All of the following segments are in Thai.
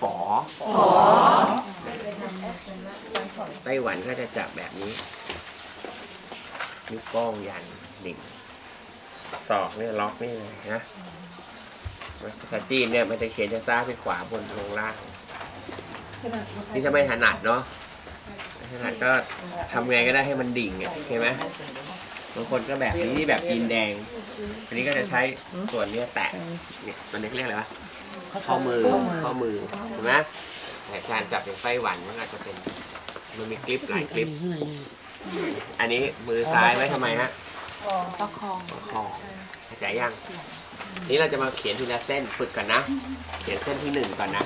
ฝอฝอไต้หวันก็จะจับแบบนี้นิ้วโป้งยันดิ่งศอกเนี่ยล็อกนี่เลยนะภาษาจีนเนี่ยมันจะเขียนจะซ้ายไปขวาบนลงล่าง นี่ถ้าไม่ถนัดเนาะถนัดก็ทำไงก็ได้ให้มันดิ่งอะใช่ไหมบางคนก็แบบนี้นี่แบบจีนแดง อันนี้ก็จะใช้ส่วนเนี้ยแตะเนี่ยมันเรียกอะไรวะ ข้อมือข้อมือเห็นไหมแต่การจับอย่างไต้หวันมันก็จะเป็นมันมีคลิปหลายคลิป อันนี้มือซ้ายไว้ทำไมฮะประคองประคองเข้าใจยังนี่เราจะมาเขียนทีละเส้นฝึกกันนะ เขียนเส้นที่หนึ่งก่อนนะ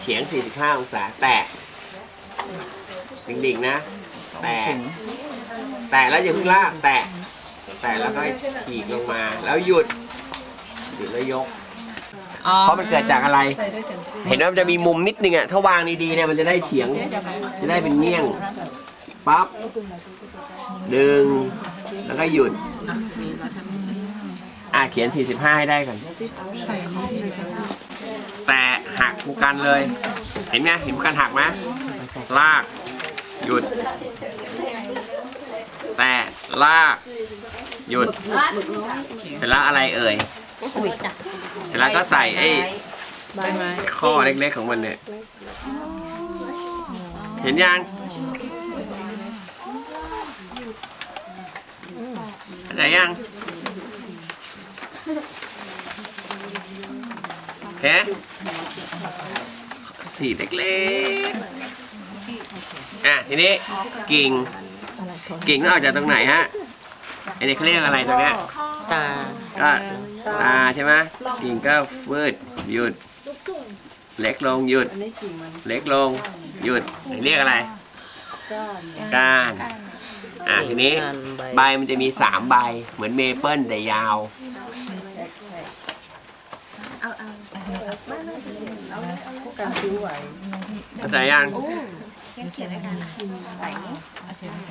เฉียง 45 องศาแตะดิ่งๆนะ แตะแตะแล้วอย่าเพิ่งลากแตะแตะแล้วก็ฉีกลงมาแล้วหยุด หยุดแล้วยกเพราะมันเกิดจากอะไร เห็นว่ามันจะมีมุมนิดนึงอะถ้าวางดีๆเนี่ยมันจะได้เฉียง จะได้เป็นเงี้ยง ปั๊บ ดึง แล้วก็หยุด อะเขียน 45 ให้ได้ก่อนแต่หักกูกันเลย เห็นไหมเห็นกูกันหักไหมลาก หยุด แต่ลาก หยุด เสร็จแล้วอะไรเอ่ย เสร็จแล้วก็ใส่ไอ้ใบไม้ข้อเล็กๆของมันเนี่ย เห็นยังเข้าใจยังโอเคสีเล็กๆ อะ ทีนี้กิ่ง กิ่งต้องออกจากตรงไหนฮะไอ้นี่เขาเรียกอะไรตรงเนี้ยตาก็ ตาใช่ไหมกิ่งก็ฟืดหยุด เล็กลงหยุดเล็กลงหยุดเรียกอะไรก้านอะทีนี้ใบมันจะมีสามใบเหมือนเมเปิลแต่ยาวเข้าใจยัง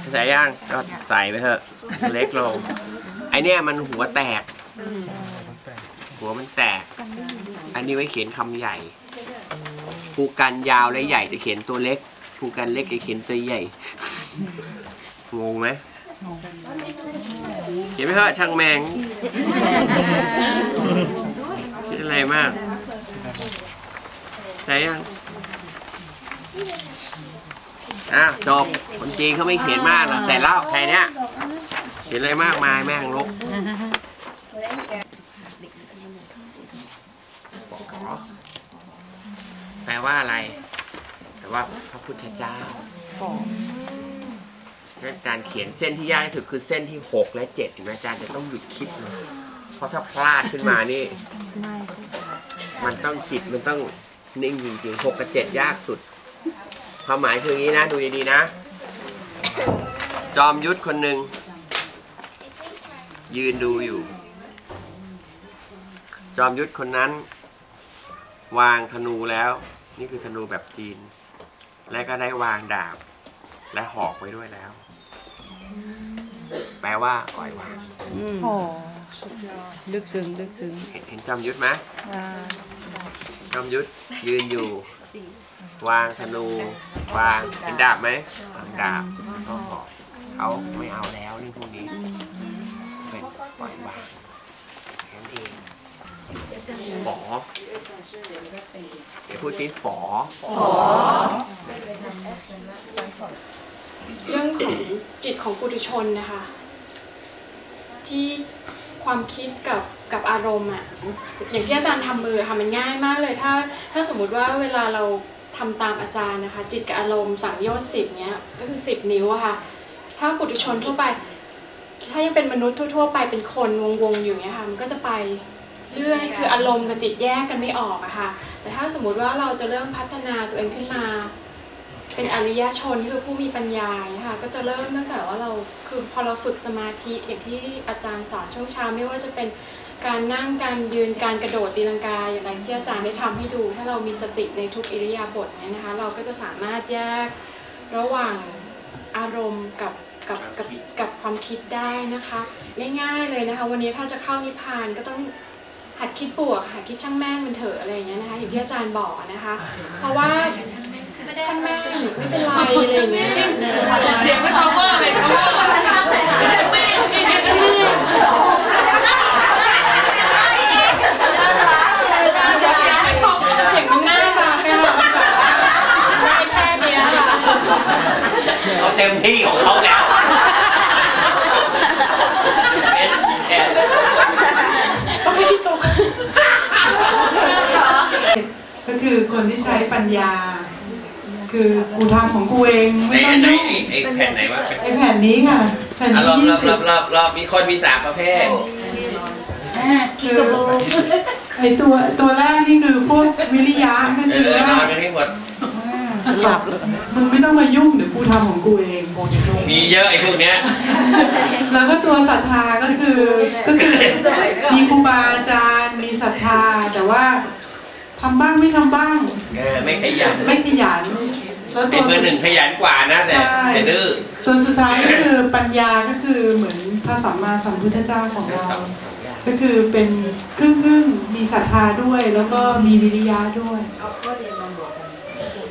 เข้าใจยังก็ใส่ไปเถอะเล็กลงไอเนี้ยมันหัวแตก หัวมันแตก อันนี้ไว้เขียนคำใหญ่ภูกันยาวและใหญ่จะเขียนตัวเล็กภูกันเล็กจะเขียนตัวใหญ่งงไหมเขียนไม่เถอะช่างแมงคิดอะไรมากใจยังอะจบคนจีนเขาไม่เขียนมากหรอกเสร็จแล้วใครเนี้ยเขียนอะไรมากมายแม่งลก ฝอ แปลว่าอะไรแต่ว่าพระพุทธเจ้างั้นการเขียนเส้นที่ยากที่สุดคือเส้นที่ 6 และ7เห็นไหมอาจารย์จะต้องหยุดคิดเลยเพราะถ้าพลาดขึ้นมานี่ มันต้องจิตมันต้องนิ่งจริงๆ6กับ7ยากสุด ความหมายคืออย่างนี้นะ ดูดีๆนะ จอมยุทธคนหนึ่ง ยืนดูอยู่ จอมยุทธคนนั้น วางธนูแล้ว นี่คือธนูแบบจีน และก็ได้วางดาบ และหอกไว้ด้วยแล้ว แปลว่าปล่อยวางโอ้ลึกซึ้งลึกซึ้งเห็นเห็นจอมยุทธไหมอ่าจอมยุทธยืนอยู่ วางธนู วางเห็นดาบไหมวางดาบก็หอกเขาไม่เอาแล้วนี่พวกนี้เป็น ฝอเดี๋ยวพูดที่ฝอเรื่องของจิตของปุถุชนนะคะ ที่ความคิดกับกับอารมณ์อะอย่างที่อาจารย์ทำมือค่ะมันง่ายมากเลยถ้า ถ้าสมมุติว่าเวลาเราทำตามอาจารย์นะคะ จิตกับอารมณ์สั่งโยชน์สิบเนี้ยก็คือสิบนิ้วอะค่ะ ถ้าปุถุชนทั่วไป ถ้ายังเป็นมนุษย์ทั่ว ๆ ไปเป็นคนวงๆอยู่เนี้ยค่ะ มันก็จะไป เรื่อยคืออารมณ์กับจิตแยกกันไม่ออกอะค่ะ แต่ถ้าสมมุติว่าเราจะเริ่มพัฒนาตัวเองขึ้นมา เป็นอริยชนคือผู้มีปัญญาค่ะ ก็จะเริ่มตั้งแต่ว่าเราคือพอเราฝึกสมาธิอย่างที่อาจารย์สอนช่วงเช้าไม่ว่าจะเป็นการนั่งการยืนการกระโดดตีลังกาอย่างไรที่อาจารย์ได้ทำให้ดู ถ้าเรามีสติในทุกอิริยาบถเนี่ยนะคะ เราก็จะสามารถแยกระหว่างอารมณ์กับกับกับกับความคิดได้นะคะ ง่ายๆเลยนะคะ วันนี้ถ้าจะเข้านิพพานก็ต้อง หัดคิดบวกหัดคิดช่างแม่งมันเถอะอะไรอย่างเงี้ยนะคะอย่างที่อาจารย์บอกนะคะ เพราะว่าช่างแม่งไม่เป็นไรอะไรอย่างเงี้ยเสียงไม่ cover เลย cover เสียงมันน่ารักอะได้แค่เนี้ยค่ะเขาเต็มที่ของเขาแล้วเอสแอน ต้องให้ พี่ตุ๊กก็คือคนที่ใช้ปัญญา คือกูทำของกูเองในไม่ต้ออังนไหนยุ่งไอ้ไอ้แผ่นไหนวะไอแผ่นนี้ค่ะแผ่นอะที่รอบยี่รอบสิรอบบรอบรอบมีคนมีสามประเภทคือไอตัวตัวแรกนี่คือพวกวิริยะก็เอคืออนอว่านกันให้หมด หลับเลยมึงไม่ต้องมายุ่งเดี๋ยวกูทำของกูเองมีเยอะไอ้พวกเนี้ยแล้วก็ตัวศรัทธาก็คือก็คือมีครูบาอาจารย์มีศรัทธาแต่ว่าทำบ้างไม่ทำบ้างเออไม่ขยันไม่ขยันแล้วไอ้ตัวเบอร์หนึ่งขยันกว่านะแต่ใช่แต่ดื้อส่วนสุดท้ายก็คือปัญญาก็คือเหมือนพระสัมมาสัมพุทธเจ้าของเราก็คือเป็นครึ่งครึ่งๆมีศรัทธาด้วยแล้วก็มีวิริยะด้วย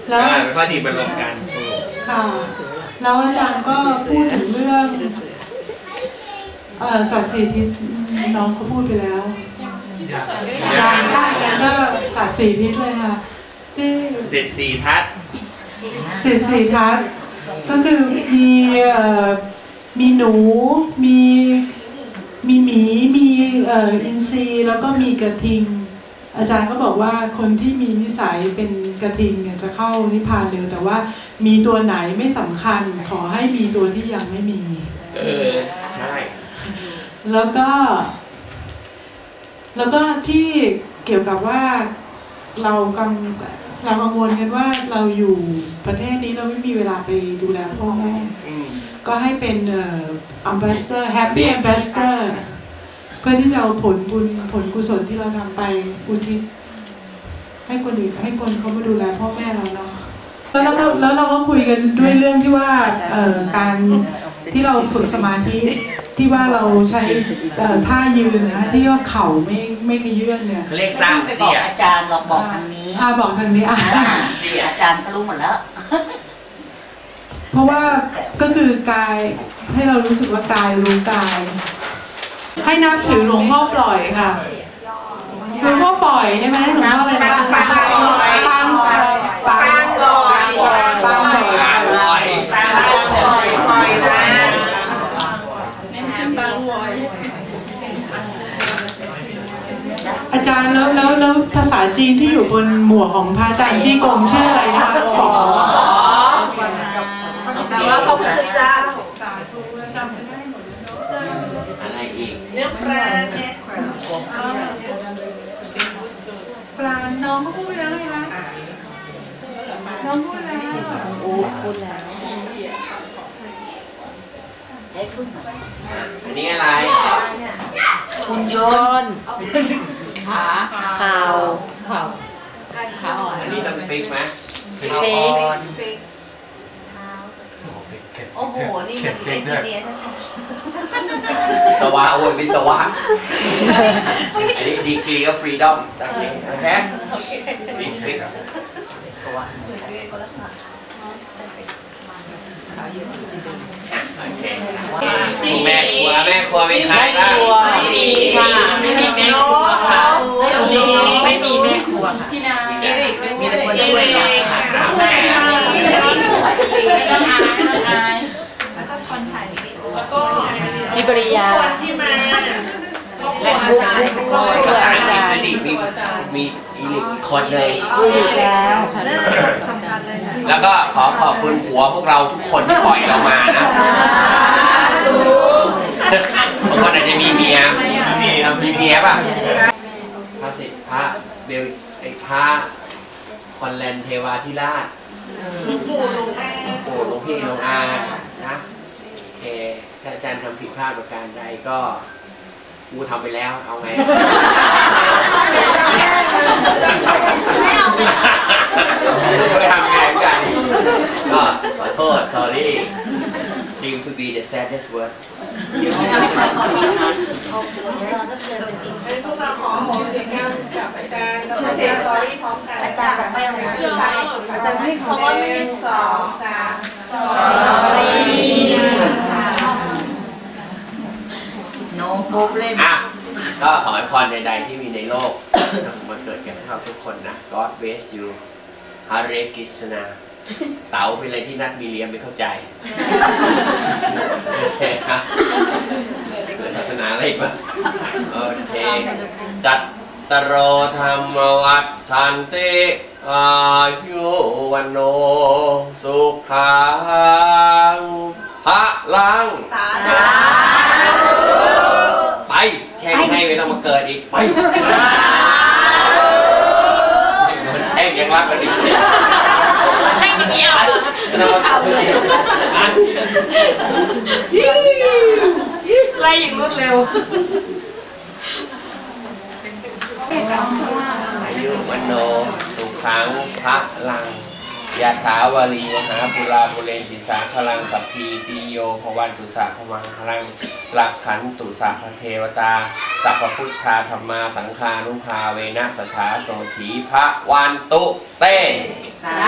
แล้วอ่าเป็นข้อดีมารวมกันค่ะแล้วอาจารย์ก็พูดถึงเรื่องเอ่อสัตว์สี่ทิศน้องเขาพูดไปแล้วอาจารย์ได้อาจารย์ก็สัตว์สี่ทิศเลยค่ะที่สิบสี่ทัศน์สิทธิทัศน์ก็คือมีเอ่อมีหนูมีมีหมีมีเอ่ออินทรีแล้วก็มีกระทิง อาจารย์ก็บอกว่าคนที่มีนิสัยเป็นกระทิงเนี่ยจะเข้านิพพานเร็วแต่ว่ามีตัวไหนไม่สำคัญขอให้มีตัวที่ยังไม่มี เออใช่แล้วก็ แล้วก็ที่เกี่ยวกับว่าเรากังเรากังวลกันว่าเราอยู่ประเทศนี้เราไม่มีเวลาไปดูแลพ่อแม่อืมก็ให้เป็นเอ่อ ambassador happy ambassador เพื่อที่จะเอาผลบุญผลกุศลที่เราทำไปอุทิศให้คนอื่นให้คนเขามาดูแลพ่อแม่เราเนาะแล้วเราก็แล้วเราก็คุยกันด้วยเรื่องที่ว่าเอ่อการที่เราฝึกสมาธิที่ว่าเราใช้เอ่อท่ายืนนะที่ว่าเข่าไม่ไม่ขยื่นเนี่ยเขาเรียกสร้างไปบเสีอกยอาจารย์เราบอกทางนี้อาบอกทางนี้อะอ่าอาจารย์เขารู้หมดแล้ว เพราะว่าก็คือกายให้เรารู้สึกว่ากายรู้กาย ให้นับถือหลวงพ่อปล่อยค่ะหลวงพ่อปล่อยใช่ไหมหลวงพ่ออะไรนะปังปล่อยปังปล่อยปังปล่อยปังปล่อยปางลอยปล่อยนะอาจารย์แล้วแล้วแล้วภาษาจีนที่อยู่บนหมวกของพระอาจารย์ที่กงชื่ออะไรนะคะฝอแปลว่าพระพุทธเจ้าอะไรอีก เนื้อปลาเนี่ย ปลาน้องก็พูดไปแล้วไงคะน้องพูดแล้วอันนี้อะไร คุณโยนขาข่าวข่าวขาอ่อนอันนี้ต้องฟิกไหมเช็ค โอ้โห นี่มันเอนจิเนียร์ใช่ไหมวิศวะโอ้ยวิศวะ อันนี้ดีกรีก็ฟรีดอมจากนี้โอเคฟิกฟิกโอเคคุณแม่ครัวแม่ครัวเป็นใครบ้างไม่มีค่ะไม่มีแม่ครัวค่ะไม่มีแม่ครัวค่ะพี่นามีแต่คนช่วย กันไม่ต้องอายไม่ต้องอายมีปริยาและบุกบุกคอยภาษาอาอังกฤษจารคือย์ดิมีมีอีลิกอีกคนเลยอยู่แล้วค่ะแล้วก็ขอขอบคุณผัวพวกเราทุกคนที่ปล่อยเรามานะบางคนอาจจะมีเมียมีมีเมียป่ะพระสิทธิ์พระเบลไอ้พระคอนแลนเทวาธิราช หลวงปู่หลวงอาหลวงปู่หลวงพี่หลวงอานะโอเคถ้าอาจารย์ทำผิดพลาดประการใดก็กูทำไปแล้วเอาไงไม่ทำไงกันก็ขอโทษ sorry seem to be the saddest word ทุกคนขอาจารย์บ อกไม่เอาชื่อไปอาจารย์ให้เพราะว่าหนึ่งสองสามโน้โป๊บเล่นอะก็ขอให้พรใดๆที่มีในโลกจงมาเกิดแก่พวกเราทุกคนนะ God bless you ฮาเรกิสนา เต๋าเป็นอะไรที่นัดมีเลียมไม่เข้าใจโอเคครับเกิดศาสนาอะไรอีกปะโอเคจัต ตโรธรรมวัฏทันติอายุวันโน สุขังพระลัง สาธุไปแช่งให้ไม่ต้องมาเกิดอีก ไปโดนแช่งยังรักกันอีกใช่อย่างเงี้ยเหรอไม่ต้องมาเกิดอีกอันไล่อย่างรวดเร็ว อายุวันโน สุขังพระลัง ยาถาวารีมหาปุราปุเรนติสาพลังสัพพีติโยภวันตุสาพมังพลังหลักขันตุสาพเทวตา สัพพุทธาธรรมาสังฆานุภาเวนะสถาโสถีพระวันตุเตสา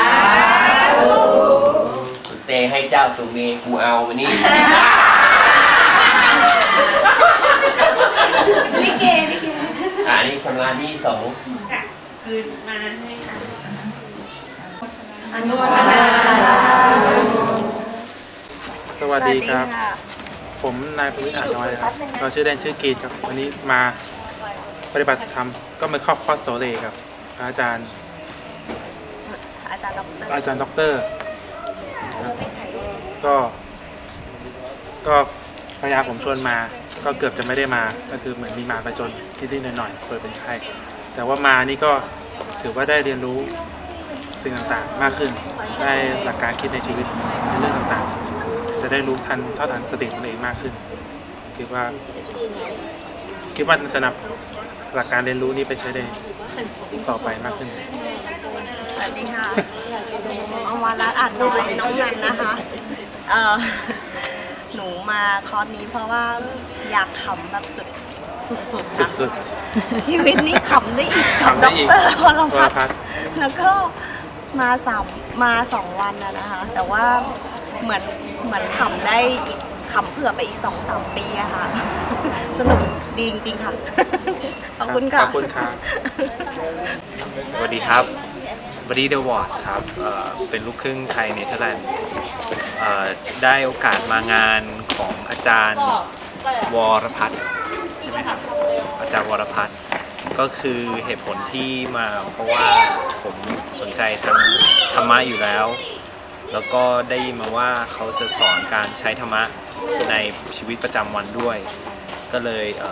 ธุเตให้เจ้าตุเมกูเอามานี่ลิเกลิเกอ่านี่ชำระหนี้สองคืนมาให้ค่ะอ นุโมทนาสวัสดีครับ ผมนายพวิทย์อ่านน้อยนะครับ เราชื่อเล่นชื่อกรีดครับ วันนี้มาปฏิบัติธรรมก็มาเข้าคอร์สโซเลกับ อาจารย์ อาจารย์ดอกเตอรอาจารย์ด็อกเตอร์นะครับก็ ก็พยายามผมชวนมา ก็เกือบจะไม่ได้มา ก็คือเหมือนมีมาไปจนนิดๆหน่อยๆเคยเป็นไข้แต่ว่ามานี่ก็ถือว่าได้เรียนรู้ สิ่งต่างๆ มากขึ้น ได้หลักการคิดในชีวิตในเรื่องต่างๆ จะได้รู้ทันเท่าทันสติตนเองมากขึ้น คิดว่า คิดว่าจะนำหลักการเรียนรู้นี้ไปใช้ได้ต่อไปมากขึ้น สวัสดีค่ะอมรรัตน์อ่านน้อยน้องจันนะคะเอ่อหนูมาคอร์สนี้เพราะว่าอยากขำแบบสุดสุดๆนะสุด ชีวิตนี้ขำได้อีกกับขำได้ด็อกอีกเตอร์วรๆวพัรฒน์พัฒน์แล้วก็ มาสามมาสองวันนะนะคะ แต่ว่าเหมือนเหมือนขำได้อีกขำเผื่อไปอีกสองสามปีอะค่ะ สนุกดีจริงๆค่ะ ขอบคุณค่ะ ขอบคุณครับสวัสดีครับบ o ดี้เดอะวอชครับเอ่อเป็นลูกครึ่งไทยเนเธอร์แลนด์เอ่อได้โอกาสมางานของอาจารย์วรพัฒน์ใช่ไหมครับอาจารย์วรพัฒน์ ก็คือเหตุผลที่มาเพราะว่าผมสนใจทางธรรมะอยู่แล้ว แล้วก็ได้ยินมาว่าเขาจะสอนการใช้ธรรมะในชีวิตประจำวันด้วย ก็เลยเ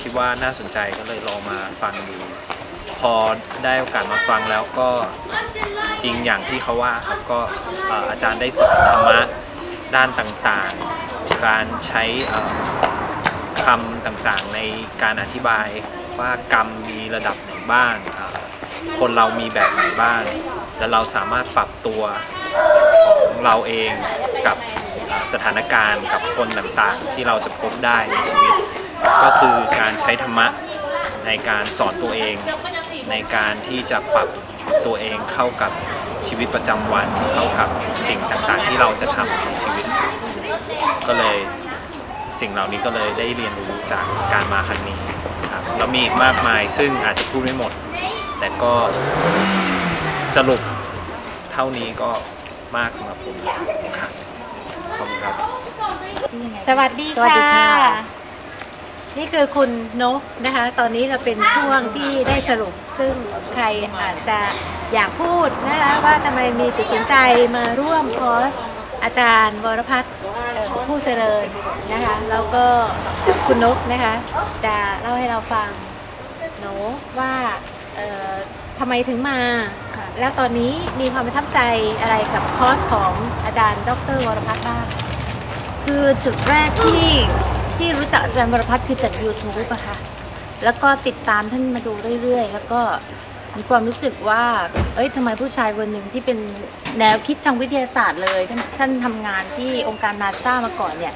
คิดว่าน่าสนใจก็เลยลองมาฟังดู พอได้โอกาสมาฟังแล้วก็จริงอย่างที่เขาว่าครับก็เอ่อาจารย์ได้สอนธรรมะด้านต่างๆ การใช้คำต่างๆในการอธิบาย ว่ากรรมมีระดับไหนบ้างคนเรามีแบบไหนบ้าง แล้วเราสามารถปรับตัวของเราเองกับสถานการณ์กับคนต่างๆ ที่เราจะพบได้ในชีวิต ก็คือการใช้ธรรมะในการสอนตัวเอง ในการที่จะปรับตัวเองเข้ากับชีวิตประจำวันเข้ากับสิ่งต่างๆ ที่เราจะทำในชีวิต ก็เลยสิ่งเหล่านี้ก็เลยได้เรียนรู้จากการมาครั้งนี้ แล้วมีอีกมากมายซึ่งอาจจะพูดไม่หมด แต่ก็สรุปเท่านี้ก็มากสำหรับผมครับขอบคุณครับ สวัสดีสวัสดีค่ะ ค่ะ นี่คือคุณนกนะคะ ตอนนี้เราเป็นช่วงที่ได้สรุป ซึ่งใครอาจจะอยากพูดนะคะว่าทำไมมีจุดสนใจมาร่วมคอร์ส อาจารย์วรพัฒน์เอ่อผู้เจริญนะคะแล้วก็คุณนกนะคะจะเล่าให้เราฟังหนูว่าเอ่อทำไมถึงมา แล้วตอนนี้มีความประทับใจอะไรกับคอร์สของอาจารย์ดรวรพัฒน์บ้างคือจุดแรกที่ที่รู้จักอาจารย์วรพัฒน์คือจาก YouTube อะค่ะแล้วก็ติดตามท่านมาดูเรื่อยๆ แล้วก็ มีความรู้สึกว่า เอ้ยทำไมผู้ชายคนหนึ่งที่เป็นแนวคิดทางวิทยาศาสตร์เลย ท่านท่านทำงานที่องค์การนาซามาก่อนเนี่ย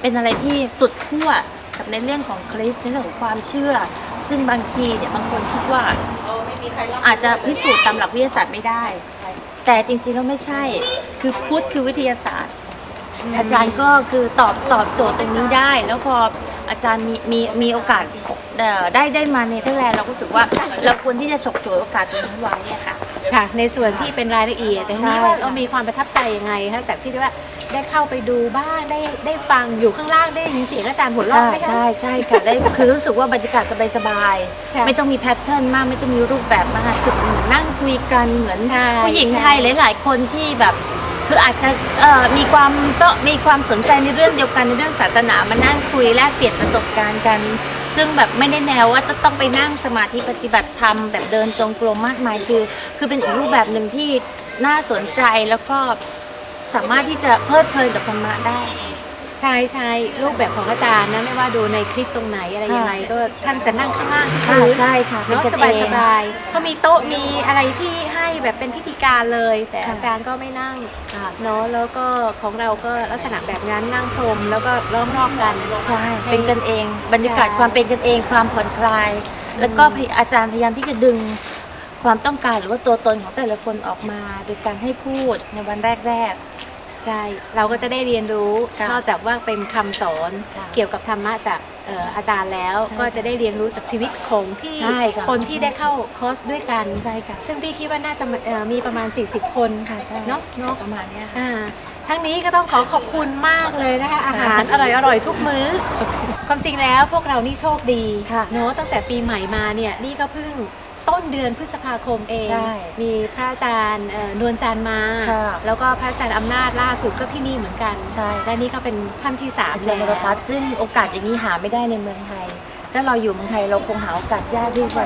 เป็นอะไรที่สุดขั้วกับในเรื่องของคริสในเรื่องของความเชื่อ ซึ่งบางทีเนี่ยบางคนคิดว่าอาจจะพิสูจน์ตามหลักวิทยาศาสตร์ไม่ได้ แต่จริงๆแล้วไม่ใช่ คือพุทธคือวิทยาศาสตร์ อาจารย์ก็คือตอบตอบโจทย์ตรงนี้ได้ แล้วพออาจารย์มีมีมีโอกาส เอ่อได้ได้มาเนเธอร์แลนด์เราก็รู้สึกว่าเราควรที่จะฉกฉวยโอกาสตรงนี้ไว้อะค่ะ ค่ะ ในส่วนที่เป็นรายละเอียดแต่ทีนี้ใช่ ว่าเรามีความประทับใจยังไงคะจากที่ว่าได้เข้าไปดูบ้างได้ได้ฟังอยู่ข้างล่างได้ยินเสียงอาจารย์หัวเราะค่ะไหมคะ ใช่ใช่ค่ะได้คือรู้สึกว่าบรรยากาศสบายค่ะๆไม่ต้องมีแพทเทิร์นมากไม่ต้องมีรูปแบบมากคือเหมือนนั่งคุยกันเหมือนใช่ผู้หญิงใช่ไทยหลาย ๆ คนที่แบบ คืออาจจะเอ่อมีความต้องมีความสนใจในเรื่องเดียวกันในเรื่องศาสนามานั่งคุยแลกเปลี่ยนประสบการณ์กัน ซึ่งแบบไม่ได้แนวว่าจะต้องไปนั่งสมาธิปฏิบัติธรรมแบบเดินจงกรมมากมายคือ คือเป็นอีกรูปแบบหนึ่งที่น่าสนใจแล้วก็สามารถที่จะเพลิดเพลินกับธรรมะได้ ใช่ใช่รูปแบบของอาจารย์นะไม่ว่าดูในคลิปตรงไหนอะไรยังไงก็ท่านจะนั่งข้างล่างที่ค่ะพื้นใช่ค่ะเป็นเนาะกันสบายเอสงบายเขามีโต๊ะมีอะไรที่ให้แบบเป็นพิธีการเลย แต่ค่ะอาจารย์ก็ไม่นั่งค่ะเนาะแล้วก็ของเราก็ลักษณะแบบนั้นนั่งพรมแล้วก็ล้อมรอบกัน ใช่เป็นกันเอง บรรยากาศความเป็นกันเองความผ่อนคลาย แล้วก็พยอาจารย์พยายามที่จะดึงความต้องการหรือว่าตัวตนของแต่ละคนออกมา โดยการให้พูดในวันแรก ใช่ เราก็จะได้เรียนรู้ค่ะนอกจากว่าเป็นคำสอนค่ะเกี่ยวกับธรรมะจากเอ่ออาจารย์แล้ว ใช่ก็จะได้เรียนรู้จากชีวิตของที่ใช่ค่ะ คนที่ได้เข้าคอร์สด้วยกันๆใช่ค่ะซึ่งพี่คิดว่าน่าจะเอ่อมีประมาณ 40 คนค่ะใช่เนาะเนาะ ประมาณเนี้ยค่ะ อ่าทั้งนี้ก็ต้องขอขอบคุณมากเลยนะคะ อาหารอร่อยอร่อยๆทุกมื้อ ความจริงแล้วพวกเรานี่โชคดีค่ะ เนาะตั้งแต่ปีใหม่มาเนี่ยนี่ก็เพิ่ง ต้นเดือนพฤษภาคมเอง ใช่มีพระอาจารย์เอ่อนวลจันทร์มา ค่ะแล้วก็พระอาจารย์อำนาจล่าสุดก็ที่นี่เหมือนกัน ใช่ และนี่ก็เป็นท่านที่สามอาจารย์วรพัฒน์ซึ่งโอกาสอย่างนี้หาไม่ได้ในเมืองไทย ถ้าเราอยู่เมืองไทยเราคงหาโอกาสยากที่จะ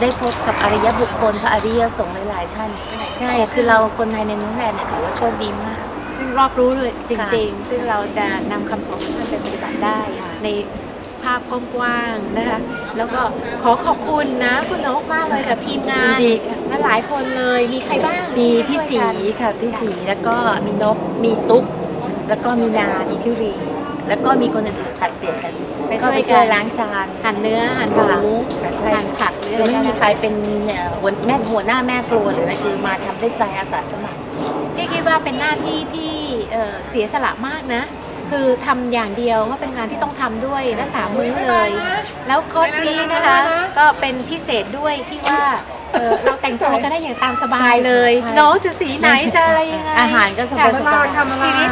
ได้พบกับอริยบุคคลพระอริยสงฆ์หลาย ๆ ท่านใช่คือเราคนไทยในเนเธอร์แลนด์เนี่ยถือว่าโชคดีมาก ซึ่งรอบรู้เลยจค่ะริง ๆ ซึ่งเราจะนำคำสอนของท่านไปปฏิบัติได้ค่ะในภาพกว้างๆนะคะ แล้วก็ขอขอบคุณนะคุณนกมากเลยกับทีมงานดีและหลายคนเลยมีใครบ้างมีพี่ช่สีวยกันค่ะพี่สีแล้วก็มีนกมีตุ๊ก แล้วก็มีนามีพี่รี แล้วก็มีคนอื่นๆผลัดเปลี่ยนกันไปก็ช่วยไปกันช่วยล้างจาน หั่นเนื้อหั่นหค่ะมูค่ะใช่ หั่นผักหรือคืออะไรไม่ก็มีแล้วใครเป็นเอ่อหัวแม่หัวหน้าแม่ครัวหรืออะไรคือมาทำด้วยใจอาสาสมัคร พี่คิดว่าเป็นหน้าที่ที่เอ่อเสียสละมากนะ คือทำอย่างเดียวก็เป็นงานที่ต้องทำด้วยและสามมื้อเลย แล้วคอร์สนี้นะคะ ก็เป็นพิเศษด้วยที่ว่าเอ่อเราแต่งตัวกันได้อย่างตามสบายเลยใช่เนาะจะสีไหนจะอะไรยังไงอาหารก็สบายๆค่ะชีวิต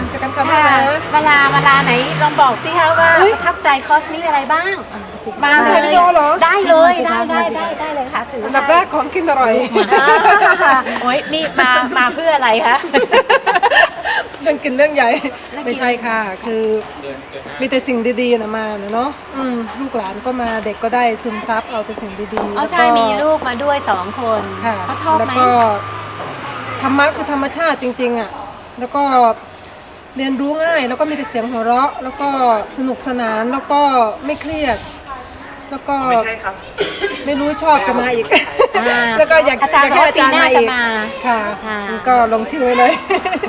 ค่ะเวลาเวลาไหนลองบอกสิคะว่าประทับใจคอร์สนี้อะไรบ้างมาเลถ่ายยวิดีโอเหรอได้เลยมาได้สิคะได้มาสิได้ได้เลยค่ะถืออันดับแรกของกินอร่อยอ่าโอ้ยนี่มามาเพื่ออะไรคะ เรื่องกินเรื่องใหญ่ ไม่ใช่ค่ะ คือมีแต่สิ่งดีๆนะมานะเนาะอืมลูกหลานก็มาเด็กก็ได้ซึมซับเอาแต่สิ่งดีๆอ๋อแล้วใช่ก็มีลูกมาด้วยสองคนค่ะเขาชอบแล้วไหมก็ธรรมะคือธรรมชาติจริง ๆอะแล้วก็เรียนรู้ง่ายแล้วก็มีแต่เสียงหัวเราะ แล้วก็สนุกสนานแล้วก็ไม่เครียด แล้วก็ไม่ใช่ครับ ไม่รู้ชอบจะมาอีกอ่าแล้วก็อยากอาจารย์อยากให้บอกว่าปีหน้าจะมาค่ะค่ะก็ลงชื่อไว้เลย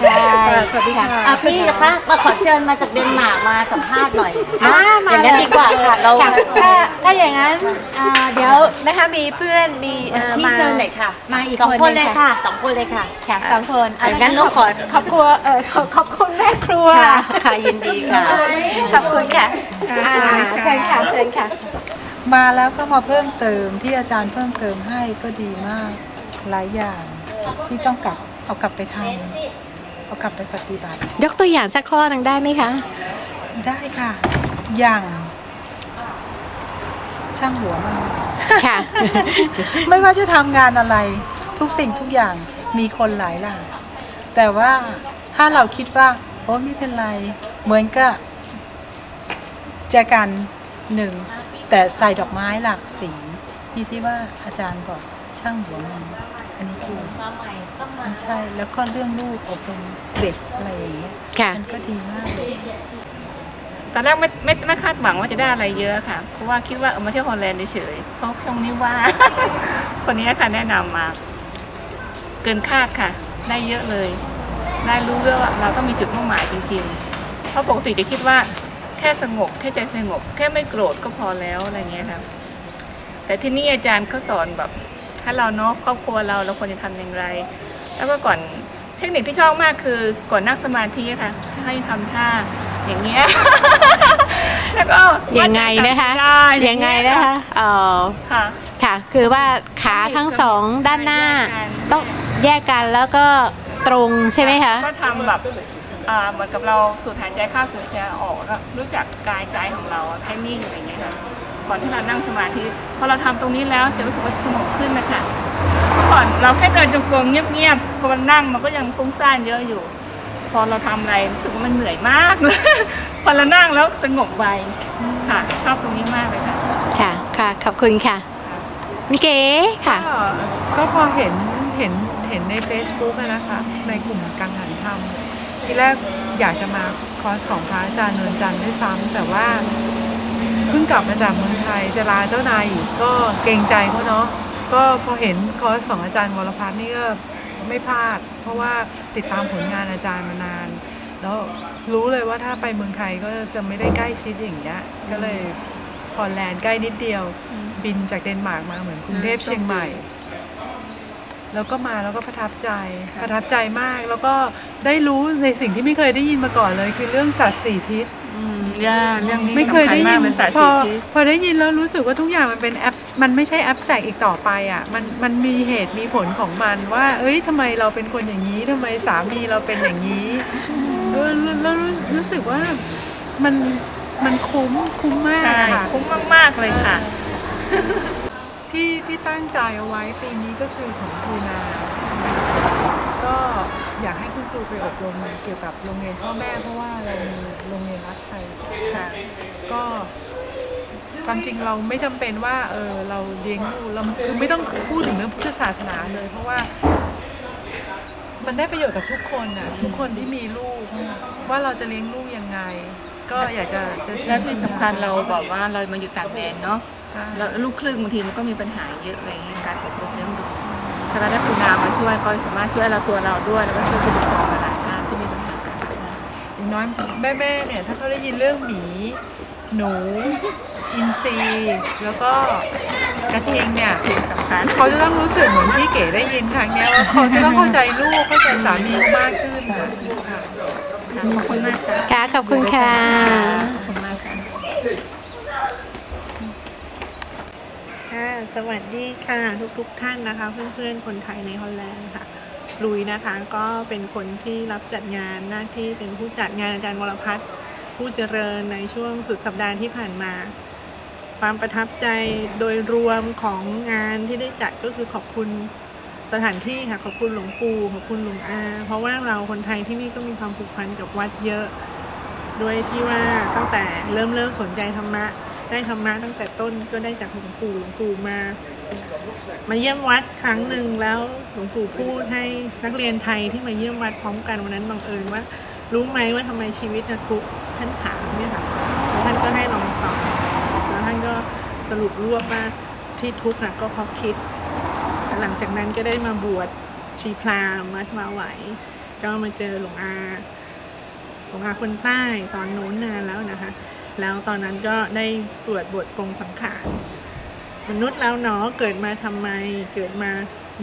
ใช่ค่ะสวัสดีค่ะอะพี่คะมาขอเชิญมาจากเดนมาร์กมาสัมภาษณ์หน่อยอ่ามาอย่างนั้นดีกว่าค่ะเราค่ะถ้าถ้าอย่างนั้นอ่าเดี๋ยวนะคะมีเพื่อนมีเอ่อพี่มาเชิญหน่อยค่ะ มาอีกสองคนคนหนึ่เลยงค่ะสองคนเลยค่ะแขกสองคนอะงั้นนกขอขอบครัวเออขอขอบคุณแม่ครัวค่ะค่ะยินดีค่ะขอบคุณค่ะอ่าเชิญค่ะเชิญค่ะ มาแล้วก็มาเพิ่มเติมที่อาจารย์เพิ่มเติมให้ก็ดีมากหลายอย่างที่ต้องกลับเอากลับไปทำเอากลับไปปฏิบัติ ยกตัวอย่างสักข้อหนึ่งได้ไหมคะ ได้ค่ะ อย่าง ช่างหัวมันค่ะ ไม่ว่าจะทำงานอะไร ทุกสิ่งทุกอย่างมีคนหลายหลากแต่ว่าถ้าเราคิดว่า โอ้ไม่เป็นไร เหมือนกับแจกันหนึ่ง แต่ใส่ดอกไม้หลากสีนี่ที่ว่าอาจารย์บอกช่างหัวมันอันนี้คือมันใช่แล้วก็เรื่องลูกอบรมเด็กอะไรอย่างเงี้ยค่ะมันก็ดีมากเลยตอนแรกไม่ไม่ไม่คาดหวังว่าจะได้อะไรเยอะค่ะเพราะว่าคิดว่าเออมาเที่ยวฮอลแลนด์เฉยๆเพราะช่วงนี้ว่างคนนี้ค่ะแนะนำมา เกินคาดค่ะ ได้เยอะเลย ได้รู้เรื่องว่าเราต้องมีจุดมุ่งหมายจริงๆ เพราะปกติจะคิดว่า แค่สงบ แค่ใจสงบ แค่ไม่โกรธก็พอแล้วอะไรเงี้ยค่ะแต่ที่นี่อาจารย์เขาสอนแบบถ้าเราเนาะครอบครัวเราเราควรจะทำอย่างไร แล้วก็ก่อนเทคนิคที่ชอบมากคือก่อนนั่งสมาธิอะค่ะ ให้ทำท่าอย่างเงี้ยแล้วก็ยังไงนะคะได้อยังไงนะคะเออค่ะค่ะ คือว่าขาทั้งสองด้านหน้าแยกกันต้องแยกกันแล้วก็ตรงใช่ไหมคะก็ทำแบบอ่า เหมือนกับเราสูดหายใจเข้าสูดหายใจออกแล้วรู้จักกายใจของเราให้นิ่งอะไรอย่างเงี้ยค่ะก่อนที่เรานั่งสมาธิพอเราทำตรงนี้แล้วจะรู้สึกว่าสงบขึ้นนะคะเมื่อก่อนเราแค่เดินจงกรมเงียบๆพอมันนั่งมันก็ยังฟุ้งซ่านเยอะอยู่ พอเราทำอะไรรู้สึกว่ามันเหนื่อยมากเลยพอเรานั่งแล้วสงบไปค่ะชอบตรงนี้มากเลยค่ะค่ะค่ะขอบคุณค่ะมิเก๋ค่ะ ก็ก็พอเห็นเห็นเห็นใน Facebook อะนะคะในกลุ่มกังหันธรรม ทีแรกอยากจะมาคอร์สของพระอาจารย์นวลจันทร์ด้วยซ้ำแต่ว่าเพิ่งกลับมาจากเมืองไทยจะลาเจ้านายอีกก็เกรงใจเขาเนาะก็พอเห็นคอร์สของอาจารย์วรพัฒน์นี่ก็ไม่พลาด เพราะว่าติดตามผลงานอาจารย์มานาน แล้วรู้เลยว่าถ้าไปเมืองไทยก็จะไม่ได้ใกล้ชิดอย่างเงี้ยก็เลยพอแลนด์ใกล้นิดเดียว บินจากเดนมาร์กมาเหมือนกรุงเทพเชียงใหม่ แล้วก็มาแล้วก็ประทับใจประทับใจมาก แล้วก็ได้รู้ในสิ่งที่ไม่เคยได้ยินมาก่อนเลย คือเรื่องสัตว์สี่ทิศย่าเรื่องนี้ไม่เคยได้ยินสำคัญมากเป็นสายพสีอทิศพอได้ยินแล้วรู้สึกว่าทุกอย่างมันเป็นแอปมันไม่ใช่แอปแตกอีกต่อไปอะมันมันมีเหตุมีผลของมันว่า เอ้ยทำไมเราเป็นคนอย่างนี้ทำไมสามีเราเป็นอย่างนี้เออแล้วแล้วรู้รู้สึกว่ามันมันคุ้มคุ้มมากใช่อะค่ะคุ้มมาก ๆ เลยค่ะ ที่ที่ตั้งใจเอาไว้ปีนี้ก็คือของทูนา ก็อยากให้คุณครูไปอบรมเกี่ยวกับโรงเรียนพ่อแม่เพราะว่าเรามีโรงเรียนรัฐไทยค่ะ ก็ความจริงเราไม่จำเป็นว่าเออเราเลี้ยงลูกเราคือไม่ต้องพูดถึงเรื่องพุทธศาสนาเลย เพราะว่า มันได้ประโยชน์กับทุกคนน่ะทุกคนที่มีลูกว่าเราจะเลี้ยงลูกยังไง ก็อยากจะจะเชิญแล้วที่สำคัญเราบอกว่าเรามาอยู่ต่างแดนเนาะใช่แล้วลูกครึ่งบางทีมันก็มีปัญหาเยอะอะไรอย่างเงี้ยการอบรมเลี้ยงดูถ้าเราได้คุณนามาช่วยก็สามารถช่วยเราตัวเราด้วย แล้วก็ช่วยผู้ปกครองหลายๆท่านที่มีปัญหาอย่างน้อยแม่แม่ๆเนี่ยถ้าเขาได้ยินเรื่องหมี หนู อินทรีแล้วก็กระทิงเนี่ยสำคัญ เขาจะต้องรู้สึกเหมือนพี่เก๋ได้ยินครั้งเนี้ยว่าเขาจะต้องเข้าใจลูกเข้าใจสามีเขามากขึ้น ค่ะขอบคุณมากค่ะค่ะขอบคุณค่ะ ขอบคุณมากค่ะค่ะสวัสดีค่ะทุกๆท่านนะคะ เพื่อนๆ คนไทยในฮอลแลนด์ค่ะ ลุยนะคะก็เป็นคนที่รับจัดงานหน้าที่เป็นผู้จัดงานอาจารย์วรพัฒน์ผู้เจริญในช่วงสุดสัปดาห์ที่ผ่านมา ความประทับใจโดยรวมของงานที่ได้จัดก็คือขอบคุณ สถานที่ค่ะขอบคุณหลวงปู่ขอบคุณหลวงอา เพราะว่าเราคนไทยที่นี่ก็มีความผูกพันกับวัดเยอะด้วยที่ว่าตั้งแต่เริ่มเริ่มสนใจธรรมะ ได้ธรรมะตั้งแต่ต้นก็ได้จากหลวงปู่หลวงปู่มา มาเยี่ยมวัดครั้งหนึ่งแล้วหลวงปู่พูดให้นักเรียนไทยที่มาเยี่ยมวัดพร้อมกันวันนั้นบังเอิญว่า รู้ไหมว่าทำไมชีวิตนะทุกข์ท่านถามเนี่ยค่ะแล้วท่านก็ให้ลองตอบแล้วท่านก็สรุปรวบว่าที่ทุกข์น่ะก็เพราะคิด หลังจากนั้นก็ได้มาบวชชีพราหมณ์วัดมาไหว ก็มาเจอหลวงอาหลวงอาคนใต้ตอนโน้นนานแล้วนะคะ แล้วตอนนั้นก็ได้สวดบทปรงสังขารมนุษย์แล้วเนาะเกิดมาทำไมเกิดมา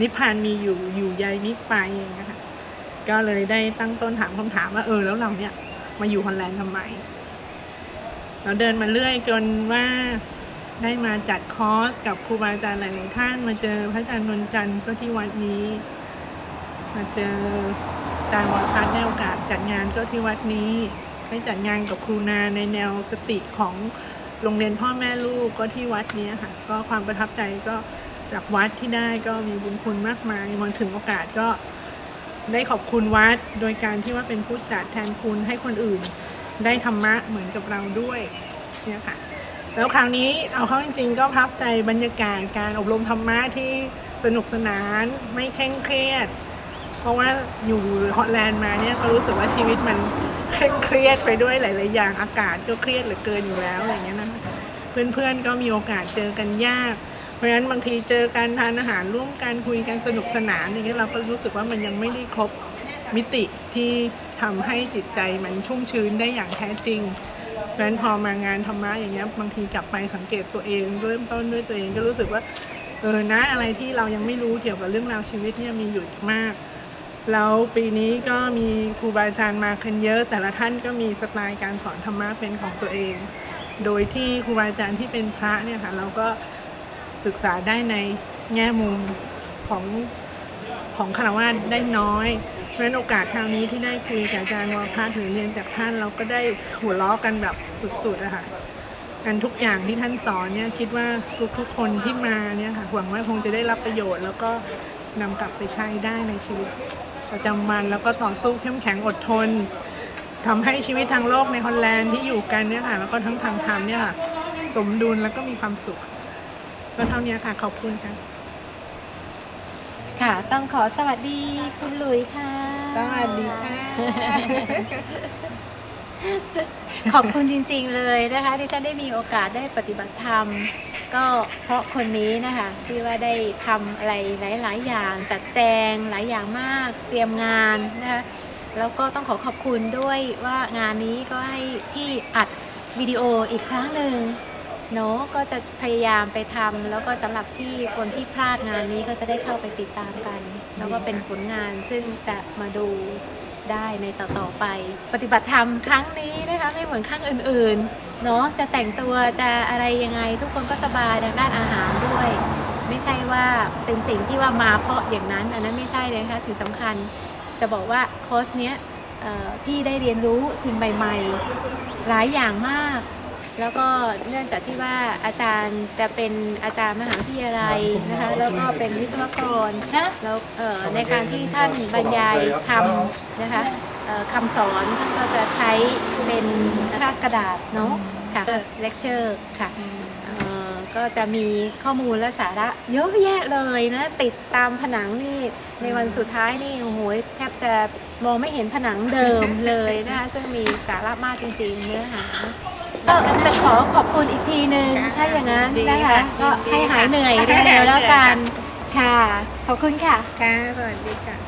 นิพพานมีอยู่อยู่ใยนิพไปอย่างเงี้ยค่ะก็เลยได้ตั้งต้นถามคำถามว่าเออแล้วเราเนี่ยมาอยู่ฮอลแลนด์ทำไม เราเดินมาเรื่อยจนว่า ได้มาจัดคอร์สกับครูบาอาจารย์หลายๆท่าน มาเจอพระอาจารย์นนจันทร์ก็ที่วัดนี้ มาเจออาจารย์วรพัฒน์ได้โอกาสจัดงานก็ที่วัดนี้ได้จัดงานกับครูนาในแนวสติของโรงเรียนพ่อแม่ลูกก็ที่วัดนี้ค่ะ ก็ความประทับใจก็จากวัดที่ได้ก็มีบุญคุณมากมายมาถึงโอกาสก็ได้ขอบคุณวัดโดยการที่ว่าเป็นผู้จัดแทนคุณให้คนอื่น ได้ธรรมะเหมือนกับเราด้วยเนี่ยค่ะ แล้วคราวนี้เอาเข้าจริง ๆ ก็พับใจบรรยากาศการอบรมธรรมะที่สนุกสนานไม่เคร่งเครียด เพราะว่าอยู่ฮอลแลนด์มาเนี่ยก็รู้สึกว่าชีวิตมันเคร่งเครียดไปด้วยหลาย ๆ อย่างอากาศก็เครียดเหลือเกินอยู่แล้วอะไรเงี้ยนะเพื่อนๆก็มีโอกาสเจอกันยาก เพราะฉะนั้นบางทีเจอการทานอาหารร่วมกันคุยกันสนุกสนานอย่างเงี้ยเราก็รู้สึกว่ามันยังไม่ได้ครบมิติที่ทำให้จิตใจมันชุ่มชื้นได้อย่างแท้จริง เพราะฉะนั้นพอมางานธรรมะอย่างเงี้ยบางทีกลับไปสังเกตตัวเองเริ่มต้นด้วยตัวเองก็รู้สึกว่าเออนะอะไรที่เรายังไม่รู้เกี่ยวกับเรื่องราวชีวิตเนี่ยมีอยู่มาก แล้วปีนี้ก็มีครูบาอาจารย์มากันเยอะ แต่ละท่านก็มีสไตล์การสอนธรรมะเป็นของตัวเอง โดยที่ครูบาอาจารย์ที่เป็นพระเนี่ยค่ะเราก็ศึกษาได้ในแง่มุมของของคารวะได้น้อย เพราะฉะนั้นโอกาสคราวนี้ที่ได้คุยกับอาจารย์วรพัฒน์หรือเรียนจากท่านเราก็ได้หัวเราะกันแบบสุดๆอะค่ะกันทุกอย่างที่ท่านสอนเนี่ยคิดว่าทุกๆคนที่มาเนี่ยค่ะหวังว่าคงจะได้รับประโยชน์ แล้วก็นำกลับไปใช้ได้ในชีวิตประจำวันแล้วก็ต่อสู้เข้มแข็งอดทนทำให้ชีวิตทางโลกในฮอลแลนด์ที่อยู่กันเนี่ยค่ะแล้วก็ทั้งทางธรรมเนี่ยค่ะสมดุลแล้วก็มีความสุขก็เท่านี้ค่ะขอบคุณค่ะ ค่ะ ต้องขอสวัสดีคุณหลุยค่ะ สวัสดีค่ะ ขอบคุณจริงๆเลยนะคะ ที่ฉันได้มีโอกาสได้ปฏิบัติธรรม ก็เพราะคนนี้นะคะที่ว่าได้ทำอะไรหลาย ๆ อย่างจัดแจงหลายอย่างมากเตรียมงานนะคะแล้วก็ต้องขอขอบคุณด้วยว่างานนี้ก็ให้พี่อัดวิดีโออีกครั้งหนึ่ง เนาะก็จะพยายามไปทำแล้วก็สำหรับที่คนที่พลาดงานนี้ก็จะได้เข้าไปติดตามกัน แล้วก็เป็นผลงานซึ่งจะมาดูได้ในต่อๆไป ปฏิบัติธรรมครั้งนี้นะคะไม่เหมือนครั้งอื่นๆเนาะจะแต่งตัวจะอะไรยังไงทุกคนก็สบายทางด้านอาหารด้วย ไม่ใช่ว่าเป็นสิ่งที่ว่ามาเพราะอย่างนั้นอันนั้นไม่ใช่เลยนะคะสิ่งสำคัญจะบอกว่าคอร์สเนี้ยพี่ได้เรียนรู้สิ่งใหม่ ๆ หลายอย่างมาก แล้วก็เนื่องจากที่ว่าอาจารย์จะเป็นอาจารย์มหาวิทยาลัยนะคะแล้วก็เป็นวิศวกรแล้วเอ่อในการที่ท่านบรรยายทำนะคะเอ่อคำสอนท่านก็จะใช้เป็นค่ากระดาษเนาะค่ะเลคเชอร์ค่ะเอ่อก็จะมีข้อมูลและสาระเยอะแยะเลยนะติดตามผนังนี่ในวันสุดท้ายนี่โอ้โหแทบจะมองไม่เห็นผนังเดิมเลยนะคะซึ่งมีสาระมากจริงๆเนื้อหา ก็จะขอขอบคุณอีกทีหนึ่งถ้าอย่างนั้นนะคะ ก็ให้หายเหนื่อยเร็วๆแล้วกันค่ะ ขอบคุณค่ะ ค่ะ สวัสดีค่ะ